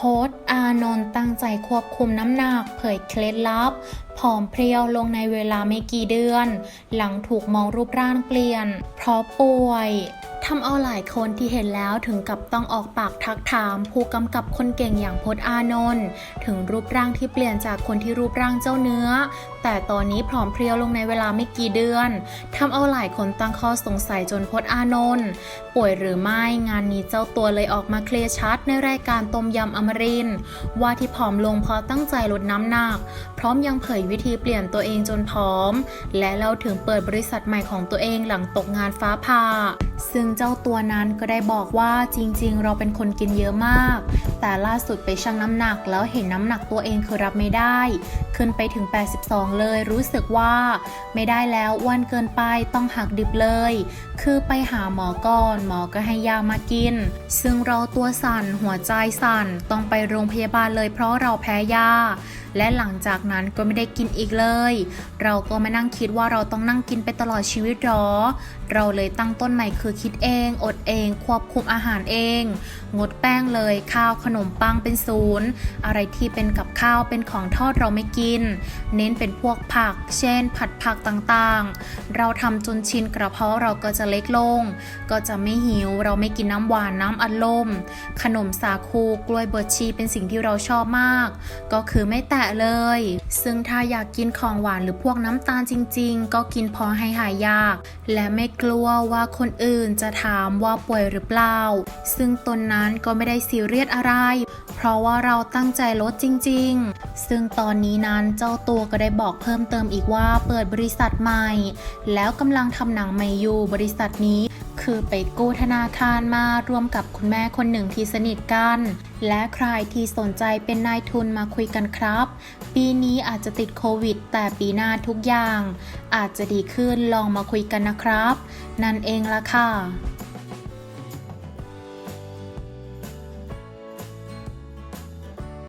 โพสอานนท์ตั้งใจควบคุมน้ำหนัก เผยเคล็ดลับ ผอมเพรียวลงในเวลาไม่กี่เดือน หลังถูกมองรูปร่างเปลี่ยน เพราะป่วยทำเอาหลายคนที่เห็นแล้วถึงกับต้องออกปากทักถาม ผู้กำกับคนเก่งอย่างพจน์อานนท์ถึงรูปร่างที่เปลี่ยนจากคนที่รูปร่างเจ้าเนื้อ แต่ตอนนี้ผอมเพรียวลงในเวลาไม่กี่เดือนทำเอาหลายคนตั้งข้อสงสัยจนพจน์อานนท์ป่วยหรือไม่งานนี้เจ้าตัวเลยออกมาเคลียร์ชัดในรายการต้มยำอมรินว่าที่ผอมลงเพราะตั้งใจลดน้ำหนัก พร้อมยังเผยวิธีเปลี่ยนตัวเองจนพร้อม และเล่าถึงเปิดบริษัทใหม่ของตัวเองหลังตกงานฟ้าผ่า ซึ่งเจ้าตัวนั้นก็ได้บอกว่าจริงๆ เราเป็นคนกินเยอะมาก แต่ล่าสุดไปชั่งน้ำหนักแล้วเห็นน้ำหนักตัวเองคือรับไม่ได้ ขึ้นไปถึง 82 เลยรู้สึกว่า ไม่ได้แล้วอ้วนเกินไปต้องหักดิบเลย คือไปหาหมอก่อนหมอก็ให้ยามากิน ซึ่งเราตัวสั่นหัวใจสั่นต้องไปโรงพยาบาลเลยเพราะเราแพ้ยาและหลังจากนั้นก็ไม่ได้กินอีกเลย เราก็มานั่งคิดว่าเราต้องนั่งกินไปตลอดชีวิตหรอ เราเลยตั้งต้นใหม่คือคิดเอง อดเอง ควบคุมอาหารเอง งดแป้งเลยข้าวขนมปังเป็นศูนย์อะไรที่เป็นกับข้าวเป็นของทอดเราไม่กิน เน้นเป็นพวกผัก เช่น ผัดผักต่างๆ เราทำจนชินกระเพาะเราก็จะเล็กลง ก็จะไม่หิว เราไม่กินน้ำหวานน้ำอัดลม ขนมสาคูกล้วยบดชีเป็นสิ่งที่เราชอบมาก ก็คือไม่แตะเลย ซึ่งถ้าอยากกินของหวานหรือพวกน้ำตาลจริง ๆ ก็กินพอให้หายยาก และไม่กลัวว่าคนอื่นอื่นจะถามว่าป่วยหรือเปล่า ซึ่งตนนั้นก็ไม่ได้ซีเรียสอะไร เพราะว่าเราตั้งใจลดจริง ๆ ซึ่งตอนนี้นั้นเจ้าตัวก็ได้บอกเพิ่มเติมอีกว่าเปิดบริษัทใหม่ แล้วกำลังทำหนังใหม่อยู่บริษัทนี้ คือไปกู้ธนาคารมาร่วมกับคุณแม่คนหนึ่งที่สนิทกัน และใครที่สนใจเป็นนายทุนมาคุยกันครับ ปีนี้อาจจะติดโควิด แต่ปีหน้าทุกอย่าง อาจจะดีขึ้นลองมาคุยกันนะครับ นั่นเองละค่ะ